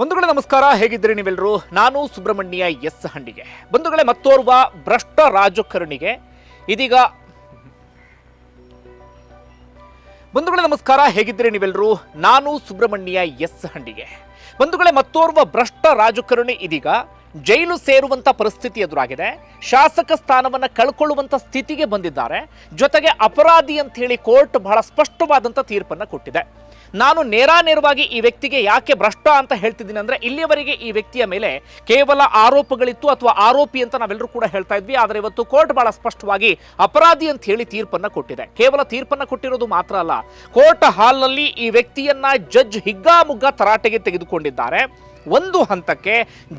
ಬಂಧುಗಳೇ ನಮಸ್ಕಾರ, ಹೇಗಿದ್ದೀರಿ ನೀವೆಲ್ಲರೂ ನಾನು ಸುಬ್ರಹ್ಮಣ್ಯ ಎಸ್ ಹಂಡಿಗೆ ಬಂಧುಗಳೇ, ಮತ್ತೋರ್ವ ಭ್ರಷ್ಟ ರಾಜಕಾರಣಿಗೆ ಇದೀಗ ಬಂಧುಗಳೇ ನಮಸ್ಕಾರ, ಹೇಗಿದ್ದೀರಿ ನೀವೆಲ್ಲರೂ ನಾನು ಸುಬ್ರಹ್ಮಣ್ಯ ಎಸ್ ಹಂಡಿಗೆ ಬಂಧುಗಳೇ, ಮತ್ತೋರ್ವ ಭ್ರಷ್ಟ ರಾಜಕಾರಣಿ ಇದೀಗ ಜೈಲು ಸೇರುವಂತ ಪರಿಸ್ಥಿತಿ ಎದುರಾಗಿದೆ. ಶಾಸಕ ಸ್ಥಾನವನ್ನ ಕಳ್ಕೊಳ್ಳುವಂತ ಸ್ಥಿತಿಗೆ ಬಂದಿದ್ದಾರೆ. ಜೊತೆಗೆ ಅಪರಾಧಿ ಅಂತ ಹೇಳಿ ಕೋರ್ಟ್ ಬಹಳ ಸ್ಪಷ್ಟವಾದಂತ ತೀರ್ಪನ್ನ ಕೊಟ್ಟಿದೆ. ನಾನು ನೇರಾನೇರವಾಗಿ ಈ ವ್ಯಕ್ತಿಗೆ ಯಾಕೆ ಭ್ರಷ್ಟ ಅಂತ ಹೇಳ್ತಿದ್ದೀನಿ ಅಂದ್ರೆ ಇಲ್ಲಿಯವರೆಗೆ ಈ ವ್ಯಕ್ತಿಯ ಮೇಲೆ ಕೇವಲ ಆರೋಪಗಳಿತ್ತು ಅಥವಾ ಆರೋಪಿ ಅಂತ ನಾವೆಲ್ಲರೂ ಕೂಡ ಹೇಳ್ತಾ ಇದ್ವಿ. ಆದರೆ ಇವತ್ತು ಕೋರ್ಟ್ ಬಹಳ ಸ್ಪಷ್ಟವಾಗಿ ಅಪರಾಧಿ ಅಂತ ಹೇಳಿ ತೀರ್ಪನ್ನ ಕೊಟ್ಟಿದೆ. ಕೇವಲ ತೀರ್ಪನ್ನ ಕೊಟ್ಟಿರೋದು ಮಾತ್ರ ಅಲ್ಲ, ಕೋರ್ಟ್ ಹಾಲ್ನಲ್ಲಿ ಈ ವ್ಯಕ್ತಿಯನ್ನ ಜಡ್ಜ್ ಹಿಗ್ಗಾಮುಗ್ಗ ತರಾಟೆಗೆ ತೆಗೆದುಕೊಂಡಿದ್ದಾರೆ. ಒಂದು ಹಂತಕ್ಕೆ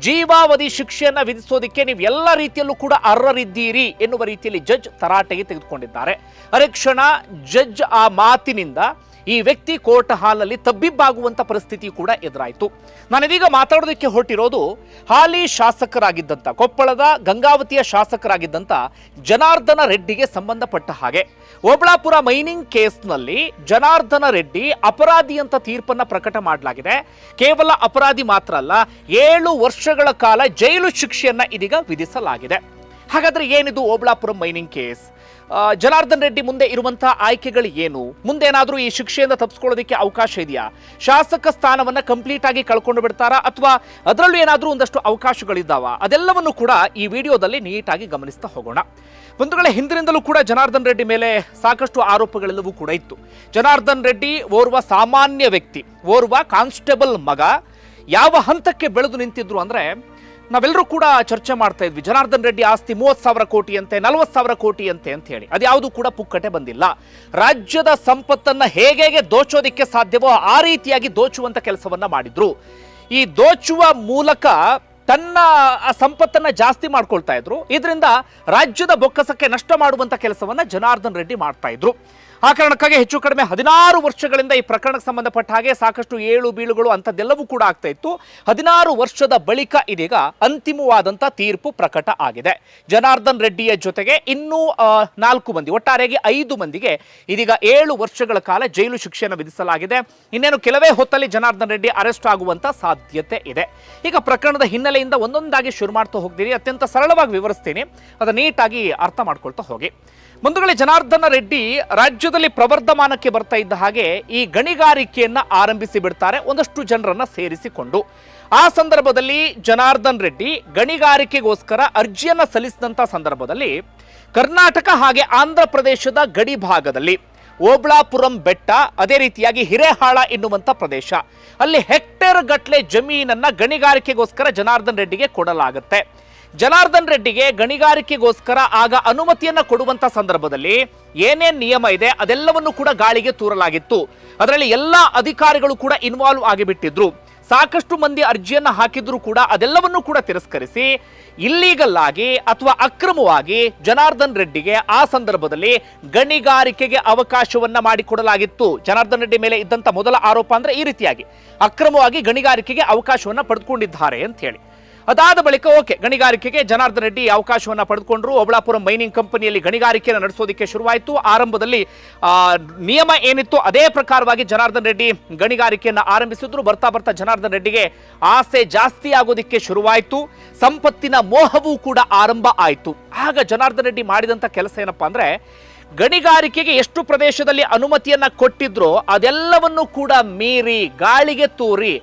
ಜೀವಾವಧಿ ಶಿಕ್ಷೆಯನ್ನ ವಿಧಿಸೋದಕ್ಕೆ ನೀವು ಎಲ್ಲ ರೀತಿಯಲ್ಲೂ ಕೂಡ ಅರ್ಹರಿದ್ದೀರಿ ಎನ್ನುವ ರೀತಿಯಲ್ಲಿ ಜಡ್ಜ್ ತರಾಟೆಗೆ ತೆಗೆದುಕೊಂಡಿದ್ದಾರೆ. ಅರೆ ಕ್ಷಣ ಜಡ್ಜ್ ಆ ಮಾತಿನಿಂದ ಈ ವ್ಯಕ್ತಿ ಕೋರ್ಟ್ ಹಾಲಲ್ಲಿ ತಬ್ಬಿಬ್ಬಾಗುವಂತ ಪರಿಸ್ಥಿತಿ ಕೂಡ ಎದುರಾಯಿತು. ನಾನಿದೀಗ ಮಾತಾಡೋದಕ್ಕೆ ಹೊರಟಿರೋದು ಹಾಲಿ ಶಾಸಕರಾಗಿದ್ದಂಥ ಕೊಪ್ಪಳದ ಗಂಗಾವತಿಯ ಶಾಸಕರಾಗಿದ್ದಂಥ ಜನಾರ್ದನ ರೆಡ್ಡಿಗೆ ಸಂಬಂಧಪಟ್ಟ ಹಾಗೆ. ಓಬಳಾಪುರ ಮೈನಿಂಗ್ ಕೇಸ್ನಲ್ಲಿ ಜನಾರ್ದನ ರೆಡ್ಡಿ ಅಪರಾಧಿ ಅಂತ ತೀರ್ಪನ್ನ ಪ್ರಕಟ ಮಾಡಲಾಗಿದೆ. ಕೇವಲ ಅಪರಾಧಿ ಮಾತ್ರ ಅಲ್ಲ, ಏಳು ವರ್ಷಗಳ ಕಾಲ ಜೈಲು ಶಿಕ್ಷೆಯನ್ನ ಇದೀಗ ವಿಧಿಸಲಾಗಿದೆ. ಹಾಗಾದ್ರೆ ಏನಿದು ಓಬಳಾಪುರಂ ಮೈನಿಂಗ್ ಕೇಸ್? ಜನಾರ್ದನ್ ರೆಡ್ಡಿ ಮುಂದೆ ಇರುವಂತಹ ಆಯ್ಕೆಗಳು ಏನು? ಮುಂದೆ ಏನಾದರೂ ಈ ಶಿಕ್ಷೆಯಿಂದ ತಪ್ಪಿಸ್ಕೊಳ್ಳೋದಕ್ಕೆ ಅವಕಾಶ ಇದೆಯಾ? ಶಾಸಕ ಸ್ಥಾನವನ್ನ ಕಂಪ್ಲೀಟ್ ಆಗಿ ಕಳ್ಕೊಂಡು ಬಿಡ್ತಾರಾ? ಅಥವಾ ಅದರಲ್ಲೂ ಏನಾದರೂ ಒಂದಷ್ಟು ಅವಕಾಶಗಳಿದ್ದಾವ? ಅದೆಲ್ಲವನ್ನು ಕೂಡ ಈ ವಿಡಿಯೋದಲ್ಲಿ ನೀಟಾಗಿ ಗಮನಿಸ್ತಾ ಹೋಗೋಣ. ಬಂಧುಗಳೇ, ಹಿಂದಿನಿಂದಲೂ ಕೂಡ ಜನಾರ್ದನ್ ರೆಡ್ಡಿ ಮೇಲೆ ಸಾಕಷ್ಟು ಆರೋಪಗಳೆಲ್ಲವೂ ಕೂಡ ಇತ್ತು. ಜನಾರ್ದನ್ ರೆಡ್ಡಿ ಓರ್ವ ಸಾಮಾನ್ಯ ವ್ಯಕ್ತಿ, ಓರ್ವ ಕಾನ್ಸ್ಟೇಬಲ್ ಮಗ, ಯಾವ ಹಂತಕ್ಕೆ ಬೆಳೆದು ನಿಂತಿದ್ರು ಅಂದ್ರೆ ನಾವೆಲ್ಲರೂ ಕೂಡ ಚರ್ಚೆ ಮಾಡ್ತಾ ಇದ್ವಿ. ಜನಾರ್ದನ್ ರೆಡ್ಡಿ ಆಸ್ತಿ ಮೂವತ್ತು ಸಾವಿರ ಕೋಟಿ ಅಂತೆ ನಲವತ್ತು ಸಾವಿರ ಕೋಟಿ ಅಂತೆ ಅಂತ ಹೇಳಿ. ಅದ್ಯಾವುದು ಕೂಡ ಪುಕ್ಕಟೆ ಬಂದಿಲ್ಲ. ರಾಜ್ಯದ ಸಂಪತ್ತನ್ನ ಹೇಗೆ ದೋಚೋದಿಕ್ಕೆ ಸಾಧ್ಯವೋ ಆ ರೀತಿಯಾಗಿ ದೋಚುವಂತ ಕೆಲಸವನ್ನ ಮಾಡಿದ್ರು. ಈ ದೋಚುವ ಮೂಲಕ ತನ್ನ ಸಂಪತ್ತನ್ನ ಜಾಸ್ತಿ ಮಾಡ್ಕೊಳ್ತಾ ಇದ್ರು. ಇದರಿಂದ ರಾಜ್ಯದ ಬೊಕ್ಕಸಕ್ಕೆ ನಷ್ಟ ಮಾಡುವಂತ ಕೆಲಸವನ್ನ ಜನಾರ್ದನ್ ರೆಡ್ಡಿ ಮಾಡ್ತಾ ಇದ್ರು. ಆ ಕಾರಣಕ್ಕಾಗಿ ಹೆಚ್ಚು ಕಡಿಮೆ ಹದಿನಾರು ವರ್ಷಗಳಿಂದ ಈ ಪ್ರಕರಣಕ್ಕೆ ಸಂಬಂಧಪಟ್ಟ ಹಾಗೆ ಸಾಕಷ್ಟು ಏಳು ಬೀಳುಗಳು ಅಂಥದ್ದೆಲ್ಲವೂ ಕೂಡ ಆಗ್ತಾ ಇತ್ತು. ಹದಿನಾರು ವರ್ಷದ ಬಳಿಕ ಇದೀಗ ಅಂತಿಮವಾದಂಥ ತೀರ್ಪು ಪ್ರಕಟ ಆಗಿದೆ. ಜನಾರ್ದನ್ ರೆಡ್ಡಿಯ ಜೊತೆಗೆ ಇನ್ನೂ ನಾಲ್ಕು ಮಂದಿ, ಒಟ್ಟಾರೆಯಾಗಿ ಐದು ಮಂದಿಗೆ ಇದೀಗ ಏಳು ವರ್ಷಗಳ ಕಾಲ ಜೈಲು ಶಿಕ್ಷೆಯನ್ನು ವಿಧಿಸಲಾಗಿದೆ. ಇನ್ನೇನು ಕೆಲವೇ ಹೊತ್ತಲ್ಲಿ ಜನಾರ್ದನ್ ರೆಡ್ಡಿ ಅರೆಸ್ಟ್ ಆಗುವಂತ ಸಾಧ್ಯತೆ ಇದೆ. ಈಗ ಪ್ರಕರಣದ ಹಿನ್ನೆಲೆಯಿಂದ ಒಂದೊಂದಾಗಿ ಶುರು ಮಾಡ್ತಾ ಹೋಗ್ತೀನಿ ಅತ್ಯಂತ ಸರಳವಾಗಿ ವಿವರಿಸ್ತೀನಿ. ಅದನ್ನ ನೀಟಾಗಿ ಅರ್ಥ ಮಾಡ್ಕೊಳ್ತಾ ಹೋಗಿ. ಮುಂದುಗಡೆ ಜನಾರ್ದನ ರೆಡ್ಡಿ ರಾಜ್ಯದಲ್ಲಿ ಪ್ರವರ್ಧಮಾನಕ್ಕೆ ಬರ್ತಾ ಇದ್ದ ಹಾಗೆ ಈ ಗಣಿಗಾರಿಕೆಯನ್ನ ಆರಂಭಿಸಿ ಬಿಡ್ತಾರೆ. ಒಂದಷ್ಟು ಜನರನ್ನ ಸೇರಿಸಿಕೊಂಡು. ಆ ಸಂದರ್ಭದಲ್ಲಿ ಜನಾರ್ದನ್ ರೆಡ್ಡಿ ಗಣಿಗಾರಿಕೆಗೋಸ್ಕರ ಅರ್ಜಿಯನ್ನ ಸಲ್ಲಿಸಿದಂತ ಸಂದರ್ಭದಲ್ಲಿ ಕರ್ನಾಟಕ ಹಾಗೆ ಆಂಧ್ರ ಪ್ರದೇಶದ ಗಡಿ ಭಾಗದಲ್ಲಿ ಓಬ್ಳಾಪುರಂ ಬೆಟ್ಟ, ಅದೇ ರೀತಿಯಾಗಿ ಹಿರೇಹಾಳ ಎನ್ನುವಂತ ಪ್ರದೇಶ. ಅಲ್ಲಿ ಹೆಕ್ಟೇರ್ ಗಟ್ಲೆ ಜಮೀನನ್ನ ಗಣಿಗಾರಿಕೆಗೋಸ್ಕರ ಜನಾರ್ದನ್ ರೆಡ್ಡಿಗೆ ಕೊಡಲಾಗುತ್ತೆ. ಜನಾರ್ದನ್ ರೆಡ್ಡಿಗೆ ಗಣಿಗಾರಿಕೆಗೋಸ್ಕರ ಆಗ ಅನುಮತಿಯನ್ನ ಕೊಡುವಂತ ಸಂದರ್ಭದಲ್ಲಿ ಏನೇನ್ ನಿಯಮ ಇದೆ ಅದೆಲ್ಲವನ್ನು ಕೂಡ ಗಾಳಿಗೆ ತೂರಲಾಗಿತ್ತು. ಅದರಲ್ಲಿ ಎಲ್ಲ ಅಧಿಕಾರಿಗಳು ಕೂಡ ಇನ್ವಾಲ್ವ್ ಆಗಿಬಿಟ್ಟಿದ್ರು. ಸಾಕಷ್ಟು ಮಂದಿ ಅರ್ಜಿಯನ್ನ ಹಾಕಿದ್ರು ಕೂಡ ಅದೆಲ್ಲವನ್ನು ಕೂಡ ತಿರಸ್ಕರಿಸಿ ಇಲ್ಲೀಗಲ್ ಆಗಿ ಅಥವಾ ಅಕ್ರಮವಾಗಿ ಜನಾರ್ದನ್ ರೆಡ್ಡಿಗೆ ಆ ಸಂದರ್ಭದಲ್ಲಿ ಗಣಿಗಾರಿಕೆಗೆ ಅವಕಾಶವನ್ನ ಮಾಡಿಕೊಡಲಾಗಿತ್ತು. ಜನಾರ್ದನ್ ರೆಡ್ಡಿ ಮೇಲೆ ಇದ್ದಂತ ಮೊದಲ ಆರೋಪ ಅಂದ್ರೆ ಈ ರೀತಿಯಾಗಿ. ಅಕ್ರಮವಾಗಿ ಗಣಿಗಾರಿಕೆಗೆ ಅವಕಾಶವನ್ನ ಪಡೆದುಕೊಂಡಿದ್ದಾರೆ ಅಂತ ಹೇಳಿ. ಅದಾದ ಬಳಿಕ ಓಕೆ, ಗಣಿಗಾರಿಕೆಗೆ ಜನಾರ್ದನ್ ರೆಡ್ಡಿ ಅವಕಾಶವನ್ನು ಪಡೆದುಕೊಂಡ್ರು. ಒಬಳಾಪುರ ಮೈನಿಂಗ್ ಕಂಪನಿಯಲ್ಲಿ ಗಣಿಗಾರಿಕೆಯನ್ನು ನಡೆಸೋದಕ್ಕೆ ಶುರುವಾಯಿತು. ಆರಂಭದಲ್ಲಿ ನಿಯಮ ಏನಿತ್ತು ಅದೇ ಪ್ರಕಾರವಾಗಿ ಜನಾರ್ದನ್ ರೆಡ್ಡಿ ಗಣಿಗಾರಿಕೆಯನ್ನು ಆರಂಭಿಸಿದ್ರು. ಬರ್ತಾ ಬರ್ತಾ ಜನಾರ್ದನ್ ರೆಡ್ಡಿಗೆ ಆಸೆ ಜಾಸ್ತಿ ಆಗೋದಕ್ಕೆ ಶುರುವಾಯಿತು. ಸಂಪತ್ತಿನ ಮೋಹವೂ ಕೂಡ ಆರಂಭ ಆಯಿತು. ಆಗ ಜನಾರ್ದನ್ ರೆಡ್ಡಿ ಮಾಡಿದಂಥ ಕೆಲಸ ಏನಪ್ಪಾ ಅಂದರೆ, ಗಣಿಗಾರಿಕೆಗೆ ಎಷ್ಟು ಪ್ರದೇಶದಲ್ಲಿ ಅನುಮತಿಯನ್ನ ಕೊಟ್ಟಿದ್ರೋ ಅದೆಲ್ಲವನ್ನು ಕೂಡ ಮೀರಿ, ಗಾಳಿಗೆ ತೂರಿ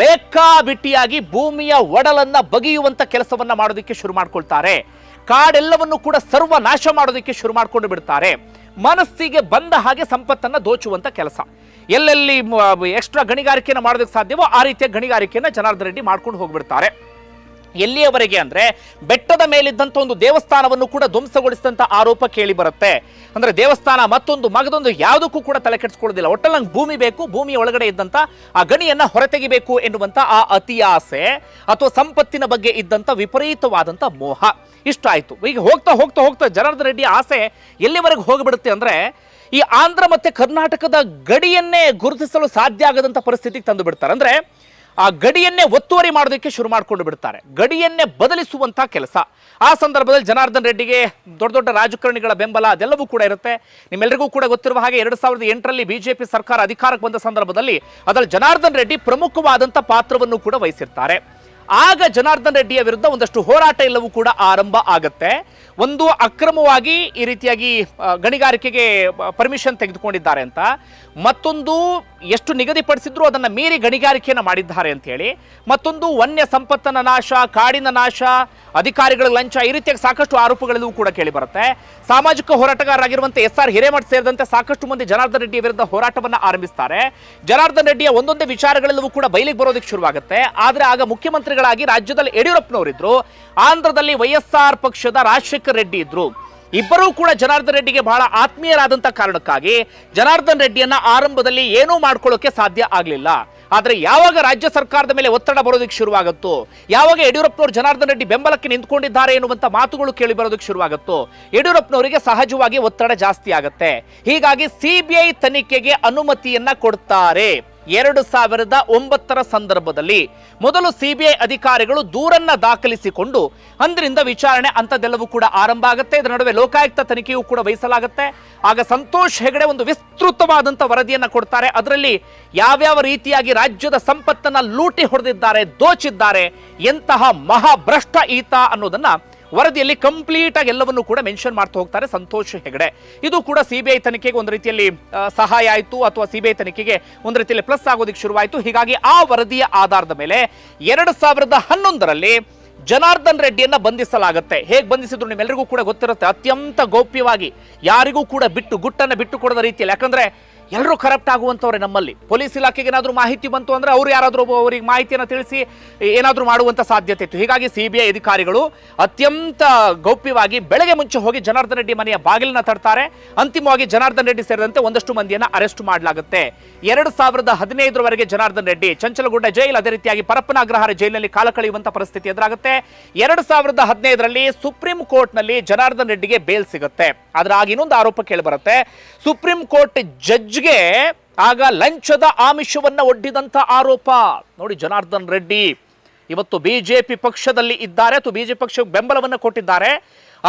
ಬೇಕಾಬಿಟ್ಟಿಯಾಗಿ ಭೂಮಿಯ ಒಡಲನ್ನ ಬಗೆಯುವಂತ ಕೆಲಸವನ್ನ ಮಾಡೋದಕ್ಕೆ ಶುರು ಮಾಡ್ಕೊಳ್ತಾರೆ. ಕಾಡೆಲ್ಲವನ್ನು ಕೂಡ ಸರ್ವನಾಶ ಮಾಡೋದಕ್ಕೆ ಶುರು ಮಾಡ್ಕೊಂಡು ಬಿಡ್ತಾರೆ. ಮನಸ್ಸಿಗೆ ಬಂದ ಹಾಗೆ ಸಂಪತ್ತನ್ನ ದೋಚುವಂತ ಕೆಲಸ. ಎಲ್ಲೆಲ್ಲಿ ಎಕ್ಸ್ಟ್ರಾ ಗಣಿಗಾರಿಕೆಯನ್ನು ಮಾಡೋದಕ್ಕೆ ಸಾಧ್ಯವೋ ಆ ರೀತಿಯ ಗಣಿಗಾರಿಕೆಯನ್ನ ಜನಾರ್ದನ್ ರೆಡ್ಡಿ ಮಾಡ್ಕೊಂಡು ಹೋಗ್ಬಿಡ್ತಾರೆ. ಎಲ್ಲಿಯವರೆಗೆ ಅಂದ್ರೆ ಬೆಟ್ಟದ ಮೇಲಿದ್ದಂಥ ಒಂದು ದೇವಸ್ಥಾನವನ್ನು ಕೂಡ ಧ್ವಂಸಗೊಳಿಸಿದಂಥ ಆರೋಪ ಕೇಳಿ ಬರುತ್ತೆ. ಅಂದ್ರೆ ದೇವಸ್ಥಾನ ಮತ್ತೊಂದು ಮಗದೊಂದು ಯಾವುದಕ್ಕೂ ಕೂಡ ತಲೆ ಕೆಡಿಸ್ಕೊಳ್ಳೋದಿಲ್ಲ. ಒಟ್ಟಲ್ಲಿ ನಂಗೆ ಭೂಮಿ ಬೇಕು, ಭೂಮಿಯ ಒಳಗಡೆ ಇದ್ದಂತ ಆ ಗಣಿಯನ್ನ ಹೊರತೆಗಿಬೇಕು ಎನ್ನುವಂಥ ಆ ಅತಿ ಆಸೆ ಅಥವಾ ಸಂಪತ್ತಿನ ಬಗ್ಗೆ ಇದ್ದಂತ ವಿಪರೀತವಾದಂತ ಮೋಹ. ಇಷ್ಟ ಆಯ್ತು. ಈಗ ಹೋಗ್ತಾ ಹೋಗ್ತಾ ಹೋಗ್ತಾ ಜನಾರ್ದನ್ ರೆಡ್ಡಿ ಆಸೆ ಎಲ್ಲಿವರೆಗೆ ಹೋಗಿಬಿಡುತ್ತೆ ಅಂದ್ರೆ ಈ ಆಂಧ್ರ ಮತ್ತೆ ಕರ್ನಾಟಕದ ಗಡಿಯನ್ನೇ ಗುರುತಿಸಲು ಸಾಧ್ಯ ಆಗದಂತ ಪರಿಸ್ಥಿತಿಗೆ ತಂದು ಬಿಡ್ತಾರೆ. ಅಂದ್ರೆ ಆ ಗಡಿಯನ್ನೇ ಒತ್ತುವರಿ ಮಾಡೋದಕ್ಕೆ ಶುರು ಮಾಡಿಕೊಂಡು ಬಿಡ್ತಾರೆ. ಗಡಿಯನ್ನೇ ಬದಲಿಸುವಂಥ ಕೆಲಸ. ಆ ಸಂದರ್ಭದಲ್ಲಿ ಜನಾರ್ದನ್ ರೆಡ್ಡಿಗೆ ದೊಡ್ಡ ದೊಡ್ಡ ರಾಜಕಾರಣಿಗಳ ಬೆಂಬಲ ಅದೆಲ್ಲವೂ ಕೂಡ ಇರುತ್ತೆ. ನಿಮ್ಮೆಲ್ಲರಿಗೂ ಕೂಡ ಗೊತ್ತಿರುವ ಹಾಗೆ ಎರಡು ಸಾವಿರದ ಎಂಟರಲ್ಲಿ ಬಿಜೆಪಿ ಸರ್ಕಾರ ಅಧಿಕಾರಕ್ಕೆ ಬಂದ ಸಂದರ್ಭದಲ್ಲಿ ಅದರಲ್ಲಿ ಜನಾರ್ದನ್ ರೆಡ್ಡಿ ಪ್ರಮುಖವಾದಂಥ ಪಾತ್ರವನ್ನು ಕೂಡ ವಹಿಸಿರ್ತಾರೆ. ಆಗ ಜನಾರ್ದನ್ ರೆಡ್ಡಿಯ ವಿರುದ್ಧ ಒಂದಷ್ಟು ಹೋರಾಟ ಎಲ್ಲವೂ ಕೂಡ ಆರಂಭ ಆಗತ್ತೆ. ಒಂದು ಅಕ್ರಮವಾಗಿ ಈ ರೀತಿಯಾಗಿ ಗಣಿಗಾರಿಕೆಗೆ ಪರ್ಮಿಷನ್ ತೆಗೆದುಕೊಂಡಿದ್ದಾರೆ ಅಂತ. ಮತ್ತೊಂದು ಎಷ್ಟು ನಿಗದಿಪಡಿಸಿದ್ರು ಅದನ್ನು ಮೀರಿ ಗಣಿಗಾರಿಕೆಯನ್ನು ಮಾಡಿದ್ದಾರೆ ಅಂತ ಹೇಳಿ. ಮತ್ತೊಂದು ವನ್ಯ ಸಂಪತ್ತನ ನಾಶ, ಕಾಡಿನ ನಾಶ, ಅಧಿಕಾರಿಗಳ ಲಂಚ, ಈ ರೀತಿಯಾಗಿ ಸಾಕಷ್ಟು ಆರೋಪಗಳೆಲ್ಲವೂ ಕೂಡ ಕೇಳಿ ಬರುತ್ತೆ. ಸಾಮಾಜಿಕ ಹೋರಾಟಗಾರರಾಗಿರುವಂತೆ ಎಸ್ ಆರ್ ಹಿರೇಮಠ್ ಸೇರಿದಂತೆ ಸಾಕಷ್ಟು ಮಂದಿ ಜನಾರ್ದನ್ ರೆಡ್ಡಿ ವಿರುದ್ಧ ಹೋರಾಟವನ್ನು ಆರಂಭಿಸ್ತಾರೆ. ಜನಾರ್ದನ್ ರೆಡ್ಡಿಯ ಒಂದೊಂದೇ ವಿಚಾರಗಳೆಲ್ಲವೂ ಕೂಡ ಬಯಲಿಗೆ ಬರೋದಕ್ಕೆ ಶುರುವಾಗುತ್ತೆ. ಆದರೆ ಆಗ ಮುಖ್ಯಮಂತ್ರಿಗಳಾಗಿ ರಾಜ್ಯದಲ್ಲಿ ಯಡಿಯೂರಪ್ಪನವರಿದ್ರು. ಆಂಧ್ರದಲ್ಲಿ ವೈಎಸ್ಆರ್ ಪಕ್ಷದ ರಾಜಶೇಖರ್ ರೆಡ್ಡಿ ಇದ್ರು. ಇಬ್ಬರೂ ಕೂಡ ಜನಾರ್ದನ್ ರೆಡ್ಡಿಗೆ ಬಹಳ ಆತ್ಮೀಯರಾದಂಥ ಕಾರಣಕ್ಕಾಗಿ ಜನಾರ್ದನ್ ರೆಡ್ಡಿಯನ್ನ ಆರಂಭದಲ್ಲಿ ಏನೂ ಮಾಡ್ಕೊಳ್ಳೋಕೆ ಸಾಧ್ಯ ಆಗಲಿಲ್ಲ. ಆದ್ರೆ ಯಾವಾಗ ರಾಜ್ಯ ಸರ್ಕಾರದ ಮೇಲೆ ಒತ್ತಡ ಬರೋದಕ್ಕೆ ಶುರುವಾಗುತ್ತೋ, ಯಾವಾಗ ಯಡಿಯೂರಪ್ಪನವರು ಜನಾರ್ದನ್ ರೆಡ್ಡಿ ಬೆಂಬಲಕ್ಕೆ ನಿಂತ್ಕೊಂಡಿದ್ದಾರೆ ಎನ್ನುವಂಥ ಮಾತುಗಳು ಕೇಳಿ ಬರೋದಕ್ಕೆ ಶುರುವಾಗುತ್ತೋ, ಯಡಿಯೂರಪ್ಪನವರಿಗೆ ಸಹಜವಾಗಿ ಒತ್ತಡ ಜಾಸ್ತಿ ಆಗುತ್ತೆ. ಹೀಗಾಗಿ ಸಿಬಿಐ ತನಿಖೆಗೆ ಅನುಮತಿಯನ್ನ ಕೊಡ್ತಾರೆ. ಎರಡು ಸಾವಿರದ ಒಂಬತ್ತರ ಸಂದರ್ಭದಲ್ಲಿ ಮೊದಲು ಸಿಬಿಐ ಅಧಿಕಾರಿಗಳು ದೂರನ್ನ ದಾಖಲಿಸಿಕೊಂಡು ಅಂದ್ರಿಂದ ವಿಚಾರಣೆ ಅಂಥದ್ದೆಲ್ಲವೂ ಕೂಡ ಆರಂಭ ಆಗುತ್ತೆ. ಇದರ ನಡುವೆ ಲೋಕಾಯುಕ್ತ ತನಿಖೆಯೂ ಕೂಡ ವಹಿಸಲಾಗುತ್ತೆ. ಆಗ ಸಂತೋಷ್ ಹೆಗಡೆ ಒಂದು ವಿಸ್ತೃತವಾದಂಥ ವರದಿಯನ್ನ ಕೊಡ್ತಾರೆ. ಅದರಲ್ಲಿ ಯಾವ್ಯಾವ ರೀತಿಯಾಗಿ ರಾಜ್ಯದ ಸಂಪತ್ತನ್ನ ಲೂಟಿ ಹೊಡೆದಿದ್ದಾರೆ, ದೋಚಿದ್ದಾರೆ, ಎಂತಹ ಮಹಾಭ್ರಷ್ಟ ಈತ ಅನ್ನೋದನ್ನ ವರದಿಯಲ್ಲಿ ಕಂಪ್ಲೀಟ್ ಆಗಿ ಎಲ್ಲವನ್ನು ಕೂಡ ಮೆನ್ಷನ್ ಮಾಡ್ತಾ ಹೋಗ್ತಾರೆ ಸಂತೋಷ್ ಹೆಗಡೆ. ಇದು ಕೂಡ ಸಿಬಿಐ ತನಿಖೆಗೆ ಒಂದು ರೀತಿಯಲ್ಲಿ ಸಹಾಯ ಆಯಿತು ಅಥವಾ ಸಿಬಿಐ ತನಿಖೆಗೆ ಒಂದು ರೀತಿಯಲ್ಲಿ ಪ್ಲಸ್ ಆಗೋದಕ್ಕೆ ಶುರುವಾಯಿತು. ಹೀಗಾಗಿ ಆ ವರದಿಯ ಆಧಾರದ ಮೇಲೆ ಎರಡು ಸಾವಿರದ ಹನ್ನೊಂದರಲ್ಲಿ ಜನಾರ್ದನ್ ರೆಡ್ಡಿಯನ್ನ ಬಂಧಿಸಲಾಗುತ್ತೆ. ಹೇಗೆ ಬಂಧಿಸಿದ್ರು ನಿಮ್ಮೆಲ್ಲರಿಗೂ ಕೂಡ ಗೊತ್ತಿರುತ್ತೆ. ಅತ್ಯಂತ ಗೌಪ್ಯವಾಗಿ ಯಾರಿಗೂ ಕೂಡ ಬಿಟ್ಟು, ಗುಟ್ಟನ್ನು ಬಿಟ್ಟು ಕೊಡದ ರೀತಿಯಲ್ಲಿ. ಯಾಕಂದ್ರೆ ಎಲ್ಲರೂ ಕರಪ್ಟ್ ಆಗುವಂಥವ್ರೆ ನಮ್ಮಲ್ಲಿ. ಪೊಲೀಸ್ ಇಲಾಖೆಗೆ ಏನಾದರೂ ಮಾಹಿತಿ ಬಂತು ಅಂದ್ರೆ ಅವರು ಯಾರಾದರೂ ಅವರಿಗೆ ಮಾಹಿತಿಯನ್ನು ತಿಳಿಸಿ ಏನಾದರೂ ಮಾಡುವಂಥ ಸಾಧ್ಯತೆ ಇತ್ತು. ಹೀಗಾಗಿ ಸಿ ಬಿ ಐ ಅಧಿಕಾರಿಗಳು ಅತ್ಯಂತ ಗೌಪ್ಯವಾಗಿ ಬೆಳಗ್ಗೆ ಮುಂಚೆ ಹೋಗಿ ಜನಾರ್ದನ್ ರೆಡ್ಡಿ ಮನೆಯ ಬಾಗಿಲನ್ನ ತರ್ತಾರೆ. ಅಂತಿಮವಾಗಿ ಜನಾರ್ದನ್ ರೆಡ್ಡಿ ಸೇರಿದಂತೆ ಒಂದಷ್ಟು ಮಂದಿಯನ್ನು ಅರೆಸ್ಟ್ ಮಾಡಲಾಗುತ್ತೆ. ಎರಡು ಸಾವಿರದ ಹದಿನೈದರವರೆಗೆ ಜನಾರ್ದನ್ ರೆಡ್ಡಿ ಚಂಚಲಗುಡ್ಡ ಜೈಲು ಅದೇ ರೀತಿಯಾಗಿ ಪರಪ್ಪನ ಅಗ್ರಹಾರ ಜೈಲಿನಲ್ಲಿ ಕಾಲ ಕಳೆಯುವಂಥ ಪರಿಸ್ಥಿತಿ ಎದುರಾಗುತ್ತೆ. ಎರಡು ಸಾವಿರದ ಹದಿನೈದರಲ್ಲಿ ಸುಪ್ರೀಂ ಕೋರ್ಟ್ನಲ್ಲಿ ಜನಾರ್ದನ್ ರೆಡ್ಡಿಗೆ ಬೇಲ್ ಸಿಗುತ್ತೆ. ಆದರೆ ಆಗ ಇನ್ನೊಂದು ಆರೋಪ ಕೇಳಿಬರುತ್ತೆ ಸುಪ್ರೀಂ ಕೋರ್ಟ್ ಜಡ್ಜ್ಗೆ ಆಗ ಲಂಚದ ಆಮಿಷವನ್ನ ಒಡ್ಡಿದಂತ ಆರೋಪ. ನೋಡಿ, ಜನಾರ್ದನ್ ರೆಡ್ಡಿ, ಇವತ್ತು ಬಿಜೆಪಿ ಪಕ್ಷದಲ್ಲಿ ಇದ್ದಾರೆ. ಅಥವಾ ಬಿಜೆಪಿ ಪಕ್ಷಕ್ಕೆ ಬೆಂಬಲವನ್ನು ಕೊಟ್ಟಿದ್ದಾರೆ.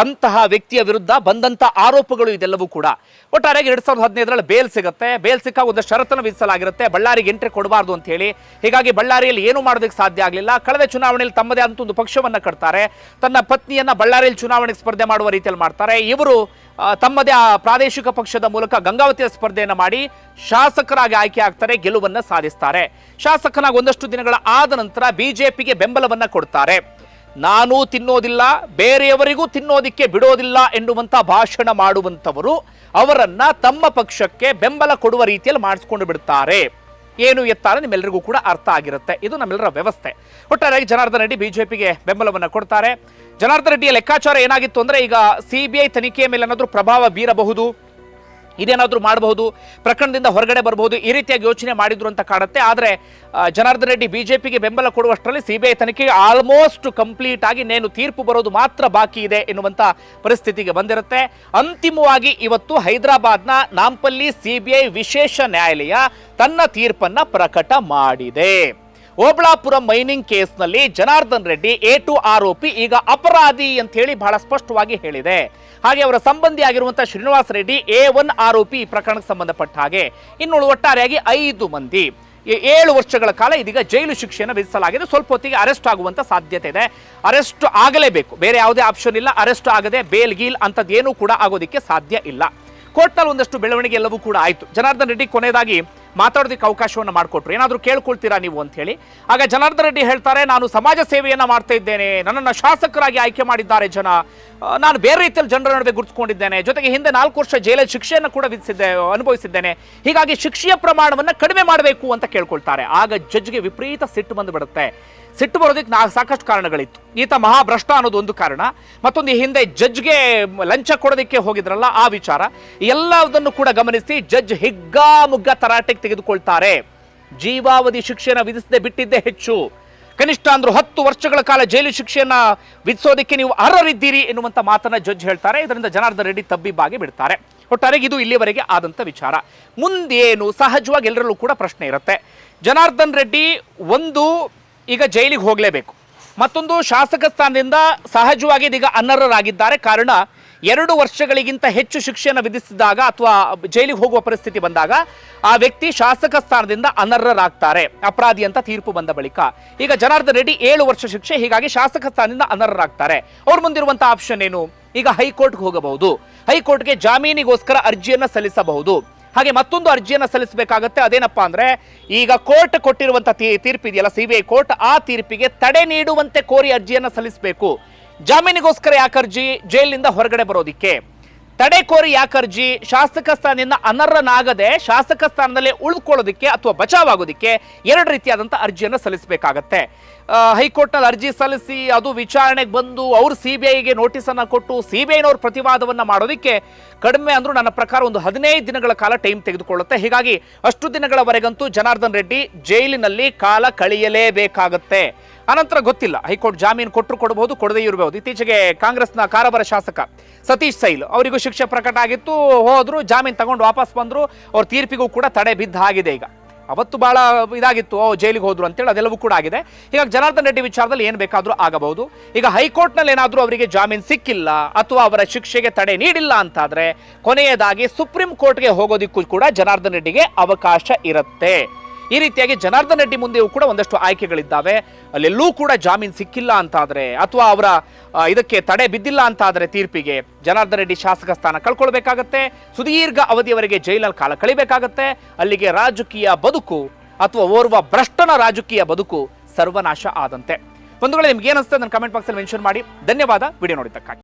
ಅಂತಹ ವ್ಯಕ್ತಿಯ ವಿರುದ್ಧ ಬಂದಂತ ಆರೋಪಗಳು ಇದೆಲ್ಲವೂ ಕೂಡ. ಒಟ್ಟಾರೆಯಾಗಿ ಎರಡ್ ಸಾವಿರದ ಹದಿನೈದರಲ್ಲಿ ಬೇಲ್ ಸಿಗುತ್ತೆ. ಬೇಲ್ ಸಿಕ್ಕ ಒಂದು ಷರತ್ತನ್ನು ವಿಧಿಸಲಾಗಿರುತ್ತೆ. ಬಳ್ಳಾರಿಗೆ ಎಂಟ್ರಿ ಕೊಡಬಾರ್ದು ಅಂತ ಹೇಳಿ. ಹೀಗಾಗಿ ಬಳ್ಳಾರಿಯಲ್ಲಿ ಏನು ಮಾಡೋದಕ್ಕೆ ಸಾಧ್ಯ ಆಗಲಿಲ್ಲ. ಕಳೆದ ಚುನಾವಣೆಯಲ್ಲಿ ತಮ್ಮದೇ ಅಂತ ಒಂದು ಪಕ್ಷವನ್ನು ಕಟ್ತಾರೆ. ತನ್ನ ಪತ್ನಿಯನ್ನ ಬಳ್ಳಾರಿಯಲ್ಲಿ ಚುನಾವಣೆಗೆ ಸ್ಪರ್ಧೆ ಮಾಡುವ ರೀತಿಯಲ್ಲಿ ಮಾಡ್ತಾರೆ. ಇವರು ತಮ್ಮದೇ ಆ ಪ್ರಾದೇಶಿಕ ಪಕ್ಷದ ಮೂಲಕ ಗಂಗಾವತಿಯ ಸ್ಪರ್ಧೆಯನ್ನು ಮಾಡಿ ಶಾಸಕರಾಗಿ ಆಯ್ಕೆ ಆಗ್ತಾರೆ, ಗೆಲುವನ್ನ ಸಾಧಿಸ್ತಾರೆ. ಶಾಸಕನಾಗಿ ಒಂದಷ್ಟು ದಿನಗಳ ಆದ ನಂತರ ಬಿಜೆಪಿಗೆ ಬೆಂಬಲವನ್ನ ಕೊಡ್ತಾರೆ. ನಾನು ತಿನ್ನೋದಿಲ್ಲ, ಬೇರೆಯವರಿಗೂ ತಿನ್ನೋದಿಕ್ಕೆ ಬಿಡೋದಿಲ್ಲ ಎನ್ನುವಂಥ ಭಾಷಣ ಮಾಡುವಂಥವರು ಅವರನ್ನು ತಮ್ಮ ಪಕ್ಷಕ್ಕೆ ಬೆಂಬಲ ಕೊಡುವ ರೀತಿಯಲ್ಲಿ ಮಾಡಿಸ್ಕೊಂಡು ಬಿಡ್ತಾರೆ. ಏನು ಎತ್ತಾರೆ ನಿಮ್ಮೆಲ್ಲರಿಗೂ ಕೂಡ ಅರ್ಥ ಆಗಿರುತ್ತೆ. ಇದು ನಮ್ಮೆಲ್ಲರ ವ್ಯವಸ್ಥೆ. ಒಟ್ಟಾರೆಯಾಗಿ ಜನಾರ್ದನ್ ರೆಡ್ಡಿ ಬಿಜೆಪಿಗೆ ಬೆಂಬಲವನ್ನು ಕೊಡ್ತಾರೆ. ಜನಾರ್ದನ್ ರೆಡ್ಡಿಯ ಲೆಕ್ಕಾಚಾರ ಏನಾಗಿತ್ತು ಅಂದರೆ ಈಗ ಸಿಬಿಐ ತನಿಖೆಯ ಮೇಲೆ ಏನಾದರೂ ಪ್ರಭಾವ ಬೀರಬಹುದು. ಇದೇನಾದರೂ ಮಾಡಬಹುದು? ಪ್ರಕರಣದಿಂದ ಹೊರಗಡೆ ಬರಬಹುದು? ಈ ರೀತಿಯಾಗಿ ಯೋಚನೆ ಮಾಡಿದ್ರು ಅಂತ ಕಾಣುತ್ತೆ. ಆದರೆ ಜನಾರ್ದನ್ ರೆಡ್ಡಿ ಬಿಜೆಪಿಗೆ ಬೆಂಬಲ ಕೊಡುವಷ್ಟರಲ್ಲಿ ಸಿಬಿಐ ತನಿಖೆಗೆ ಆಲ್ಮೋಸ್ಟ್ ಕಂಪ್ಲೀಟ್ ಆಗಿ ನೇನು ತೀರ್ಪು ಬರೋದು ಮಾತ್ರ ಬಾಕಿ ಇದೆ ಎನ್ನುವಂಥ ಪರಿಸ್ಥಿತಿಗೆ ಬಂದಿರುತ್ತೆ. ಅಂತಿಮವಾಗಿ ಇವತ್ತು ಹೈದರಾಬಾದ್ನ ನಾಂಪಲ್ಲಿ ಸಿಬಿಐ ವಿಶೇಷ ನ್ಯಾಯಾಲಯ ತನ್ನ ತೀರ್ಪನ್ನು ಪ್ರಕಟ ಮಾಡಿದೆ. ಓಬಳಾಪುರ ಮೈನಿಂಗ್ ಕೇಸ್ನಲ್ಲಿ ಜನಾರ್ದನ್ ರೆಡ್ಡಿ ಎ ಟು ಆರೋಪಿ, ಈಗ ಅಪರಾಧಿ ಅಂತ ಹೇಳಿ ಬಹಳ ಸ್ಪಷ್ಟವಾಗಿ ಹೇಳಿದೆ. ಹಾಗೆ ಅವರ ಸಂಬಂಧಿ ಆಗಿರುವಂತಹ ಶ್ರೀನಿವಾಸ್ ರೆಡ್ಡಿ ಎ ಒನ್ ಆರೋಪಿ ಈ ಪ್ರಕರಣಕ್ಕೆ ಸಂಬಂಧಪಟ್ಟ ಹಾಗೆ. ಇನ್ನುಳು ಒಟ್ಟಾರೆಯಾಗಿ ಐದು ಮಂದಿ. ಏಳು ವರ್ಷಗಳ ಕಾಲ ಇದೀಗ ಜೈಲು ಶಿಕ್ಷೆಯನ್ನು ವಿಧಿಸಲಾಗಿದೆ. ಸ್ವಲ್ಪ ಹೊತ್ತಿಗೆ ಅರೆಸ್ಟ್ ಆಗುವಂತ ಸಾಧ್ಯತೆ ಇದೆ. ಅರೆಸ್ಟ್ ಆಗಲೇಬೇಕು. ಬೇರೆ ಯಾವುದೇ ಆಪ್ಷನ್ ಇಲ್ಲ. ಅರೆಸ್ಟ್ ಆಗದೆ ಬೇಲ್ ಗೀಲ್ ಅಂತದ್ದೇನೂ ಕೂಡ ಆಗೋದಕ್ಕೆ ಸಾಧ್ಯ ಇಲ್ಲ. ಕೋರ್ಟ್ನಲ್ಲಿ ಒಂದಷ್ಟು ಬೆಳವಣಿಗೆ ಎಲ್ಲವೂ ಕೂಡ ಆಯಿತು. ಜನಾರ್ದನ್ ರೆಡ್ಡಿ ಕೊನೆಯದಾಗಿ ಮಾತಾಡೋದಕ್ಕೆ ಅವಕಾಶವನ್ನು ಮಾಡಿಕೊಟ್ರು. ಏನಾದರೂ ಕೇಳ್ಕೊಳ್ತೀರಾ ನೀವು ಅಂತ ಹೇಳಿ. ಆಗ ಜನಾರ್ದನ್ ರೆಡ್ಡಿ ಹೇಳ್ತಾರೆ, ನಾನು ಸಮಾಜ ಸೇವೆಯನ್ನ ಮಾಡ್ತಾ ಇದ್ದೇನೆ. ನನ್ನನ್ನು ಶಾಸಕರಾಗಿ ಆಯ್ಕೆ ಮಾಡಿದ್ದಾರೆ ಜನ. ನಾನು ಬೇರೆ ರೀತಿಯಲ್ಲಿ ಜನರ ನಡುವೆ ಗುರುತಿಸ್ಕೊಂಡಿದ್ದೇನೆ. ಜೊತೆಗೆ ಹಿಂದೆ ನಾಲ್ಕು ವರ್ಷ ಜೈಲಲ್ಲಿ ಶಿಕ್ಷೆಯನ್ನು ಕೂಡ ವಿಧಿಸಿದ್ದೆ, ಅನುಭವಿಸಿದ್ದೇನೆ. ಹೀಗಾಗಿ ಶಿಕ್ಷೆಯ ಪ್ರಮಾಣವನ್ನು ಕಡಿಮೆ ಮಾಡಬೇಕು ಅಂತ ಕೇಳ್ಕೊಳ್ತಾರೆ. ಆಗ ಜಡ್ಜ್ಗೆ ವಿಪರೀತ ಸಿಟ್ಟು ಬಂದು ಬಿಡುತ್ತೆ. ಸಿಟ್ಟು ಬರೋದಕ್ಕೆ ನಾ, ಸಾಕಷ್ಟು ಕಾರಣಗಳಿತ್ತು. ಈತ ಮಹಾಭ್ರಷ್ಟ ಅನ್ನೋದು ಒಂದು ಕಾರಣ. ಮತ್ತೊಂದು ಹಿಂದೆ ಜಡ್ಜ್ಗೆ ಲಂಚ ಕೊಡೋದಕ್ಕೆ ಹೋಗಿದ್ರಲ್ಲ, ಆ ವಿಚಾರ. ಎಲ್ಲದನ್ನು ಕೂಡ ಗಮನಿಸಿ ಜಡ್ಜ್ ಹಿಗ್ಗಾಮುಗ್ಗ ತರಾಟೆಗೆ ತೆಗೆದುಕೊಳ್ತಾರೆ. ಜೀವಾವಧಿ ಶಿಕ್ಷೆಯನ್ನು ವಿಧಿಸದೆ ಬಿಟ್ಟಿದ್ದೇ ಹೆಚ್ಚು. ಕನಿಷ್ಠ ಅಂದ್ರೂ ಹತ್ತು ವರ್ಷಗಳ ಕಾಲ ಜೈಲು ಶಿಕ್ಷೆಯನ್ನ ವಿಧಿಸೋದಕ್ಕೆ ನೀವು ಅರ್ಹರಿದ್ದೀರಿ ಎನ್ನುವಂತ ಮಾತನ್ನ ಜಡ್ಜ್ ಹೇಳ್ತಾರೆ. ಇದರಿಂದ ಜನಾರ್ದನ್ ರೆಡ್ಡಿ ತಬ್ಬಿಬ್ಬಾಗಿ ಬಿಡ್ತಾರೆ. ಒಟ್ಟಾರೆ ಇದು ಇಲ್ಲಿವರೆಗೆ ಆದಂತ ವಿಚಾರ. ಮುಂದೇನು ಸಹಜವಾಗಿ ಎಲ್ಲರಲ್ಲೂ ಕೂಡ ಪ್ರಶ್ನೆ ಇರುತ್ತೆ. ಜನಾರ್ದನ್ ರೆಡ್ಡಿ ಒಂದು ಈಗ ಜೈಲಿಗೆ ಹೋಗಲೇಬೇಕು. ಮತ್ತೊಂದು ಶಾಸಕ ಸ್ಥಾನದಿಂದ ಸಹಜವಾಗಿ ಇದೀಗ ಅನರ್ಹರಾಗಿದ್ದಾರೆ. ಕಾರಣ ಎರಡು ವರ್ಷಗಳಿಗಿಂತ ಹೆಚ್ಚು ಶಿಕ್ಷೆಯನ್ನು ವಿಧಿಸಿದಾಗ ಅಥವಾ ಜೈಲಿಗೆ ಹೋಗುವ ಪರಿಸ್ಥಿತಿ ಬಂದಾಗ ಆ ವ್ಯಕ್ತಿ ಶಾಸಕ ಸ್ಥಾನದಿಂದ ಅನರ್ಹರಾಗ್ತಾರೆ. ಅಪರಾಧಿ ಅಂತ ತೀರ್ಪು ಬಂದ ಬಳಿಕ. ಈಗ ಜನಾರ್ದನ್ ರೆಡ್ಡಿ ಏಳು ವರ್ಷ ಶಿಕ್ಷೆ, ಹೀಗಾಗಿ ಶಾಸಕ ಸ್ಥಾನದಿಂದ ಅನರ್ಹರಾಗ್ತಾರೆ. ಅವ್ರ ಮುಂದಿರುವಂತಹ ಆಪ್ಷನ್ ಏನು? ಈಗ ಹೈಕೋರ್ಟ್ಗೆ ಹೋಗಬಹುದು. ಹೈಕೋರ್ಟ್ಗೆ ಜಾಮೀನಿಗೋಸ್ಕರ ಅರ್ಜಿಯನ್ನು ಸಲ್ಲಿಸಬಹುದು. ಹಾಗೆ ಮತ್ತೊಂದು ಅರ್ಜಿಯನ್ನು ಸಲ್ಲಿಸಬೇಕಾಗತ್ತೆ. ಅದೇನಪ್ಪಾ ಅಂದ್ರೆ, ಈಗ ಕೋರ್ಟ್ ಕೊಟ್ಟಿರುವಂತ ತೀರ್ಪು ಇದೆಯಲ್ಲ ಸಿಬಿಐ ಕೋರ್ಟ್ ಆ ತೀರ್ಪಿಗೆ ತಡೆ ನೀಡುವಂತೆ ಕೋರಿ ಅರ್ಜಿಯನ್ನು ಸಲ್ಲಿಸಬೇಕು. ಜಾಮೀನಿಗೋಸ್ಕರ ಯಾಕೆ ಜೈಲಿನಿಂದ ಹೊರಗಡೆ ಬರೋದಿಕ್ಕೆ. ತಡೆ ಕೋರಿ ಯಾಕೆ ಅರ್ಜಿ? ಶಾಸಕ ಸ್ಥಾನದಿಂದ ಅನರ್ಹನಾಗದೆ ಶಾಸಕ ಸ್ಥಾನದಲ್ಲಿ ಉಳಿದುಕೊಳ್ಳೋದಕ್ಕೆ ಅಥವಾ ಬಚಾವಾಗೋದಿಕ್ಕೆ ಎರಡು ರೀತಿಯಾದಂಥ ಅರ್ಜಿಯನ್ನು ಸಲ್ಲಿಸಬೇಕಾಗತ್ತೆ. ಹೈಕೋರ್ಟ್ನಲ್ಲಿ ಅರ್ಜಿ ಸಲ್ಲಿಸಿ ಅದು ವಿಚಾರಣೆಗೆ ಬಂದು ಅವರು ಸಿ ಬಿ ಐಗೆ ನೋಟಿಸನ್ನು ಕೊಟ್ಟು ಸಿ ಬಿ ಐನವ್ರ ಪ್ರತಿವಾದವನ್ನು ಮಾಡೋದಕ್ಕೆ ಕಡಿಮೆ ಅಂದರೂ ನನ್ನ ಪ್ರಕಾರ ಒಂದು ಹದಿನೈದು ದಿನಗಳ ಕಾಲ ಟೈಮ್ ತೆಗೆದುಕೊಳ್ಳುತ್ತೆ. ಹೀಗಾಗಿ ಅಷ್ಟು ದಿನಗಳವರೆಗಂತೂ ಜನಾರ್ದನ್ ರೆಡ್ಡಿ ಜೈಲಿನಲ್ಲಿ ಕಾಲ ಕಳೆಯಲೇಬೇಕಾಗತ್ತೆ. ಅನಂತರ ಗೊತ್ತಿಲ್ಲ. ಹೈಕೋರ್ಟ್ ಜಾಮೀನು ಕೊಟ್ಟರು ಕೊಡಬಹುದು, ಕೊಡದೇ ಇರಬಹುದು. ಇತ್ತೀಚೆಗೆ ಕಾಂಗ್ರೆಸ್ನ ಕಾರಬರ ಶಾಸಕ ಸತೀಶ್ ಸೈಲ್ ಅವರಿಗೂ ಶಿಕ್ಷೆ ಪ್ರಕಟ ಆಗಿತ್ತು. ಹೋದ್ರು, ಜಾಮೀನು ತಗೊಂಡು ವಾಪಸ್ ಬಂದ್ರು. ಅವ್ರ ತೀರ್ಪಿಗೂ ಕೂಡ ತಡೆ ಬಿದ್ದ ಆಗಿದೆ ಈಗ. ಅವತ್ತು ಬಹಳ ಇದಾಗಿತ್ತು. ಜೈಲಿಗೆ ಹೋದ್ರು ಅಂತೇಳಿ ಅದೆಲ್ಲವೂ ಕೂಡ ಆಗಿದೆ. ಹೀಗಾಗಿ ಜನಾರ್ದನ್ ರೆಡ್ಡಿ ವಿಚಾರದಲ್ಲಿ ಏನು ಬೇಕಾದರೂ ಆಗಬಹುದು. ಈಗ ಹೈಕೋರ್ಟ್ನಲ್ಲಿ ಏನಾದರೂ ಅವರಿಗೆ ಜಾಮೀನು ಸಿಕ್ಕಿಲ್ಲ ಅಥವಾ ಅವರ ಶಿಕ್ಷೆಗೆ ತಡೆ ನೀಡಿಲ್ಲ ಅಂತಾದರೆ ಕೊನೆಯದಾಗಿ ಸುಪ್ರೀಂ ಕೋರ್ಟ್ಗೆ ಹೋಗೋದಿಕ್ಕೂ ಕೂಡ ಜನಾರ್ದನ್ ರೆಡ್ಡಿಗೆ ಅವಕಾಶ ಇರುತ್ತೆ. ಈ ರೀತಿಯಾಗಿ ಜನಾರ್ದನ್ ರೆಡ್ಡಿ ಮುಂದೆಯೂ ಕೂಡ ಒಂದಷ್ಟು ಆಯ್ಕೆಗಳಿದ್ದಾವೆ. ಅಲ್ಲೆಲ್ಲೂ ಕೂಡ ಜಾಮೀನು ಸಿಕ್ಕಿಲ್ಲ ಅಂತಾದರೆ ಅಥವಾ ಅವರ ಇದಕ್ಕೆ ತಡೆ ಬಿದ್ದಿಲ್ಲ ಅಂತಾದರೆ ತೀರ್ಪಿಗೆ ಜನಾರ್ದನ್ ರೆಡ್ಡಿ ಶಾಸಕ ಸ್ಥಾನ ಕಳ್ಕೊಳ್ಬೇಕಾಗತ್ತೆ. ಸುದೀರ್ಘ ಅವಧಿಯವರೆಗೆ ಜೈಲಲ್ಲಿ ಕಾಲ ಕಳಿಬೇಕಾಗತ್ತೆ. ಅಲ್ಲಿಗೆ ರಾಜಕೀಯ ಬದುಕು ಅಥವಾ ಓರ್ವ ಭ್ರಷ್ಟನ ರಾಜಕೀಯ ಬದುಕು ಸರ್ವನಾಶ ಆದಂತೆ. ಒಂದು ನಿಮ್ಗೆ ಏನಿಸ್ತದೆ ನನ್ನ ಕಮೆಂಟ್ ಬಾಕ್ಸಲ್ಲಿ ಮೆನ್ಷನ್ ಮಾಡಿ. ಧನ್ಯವಾದ. ವಿಡಿಯೋ ನೋಡಿದ್ದಕ್ಕಾಗಿ.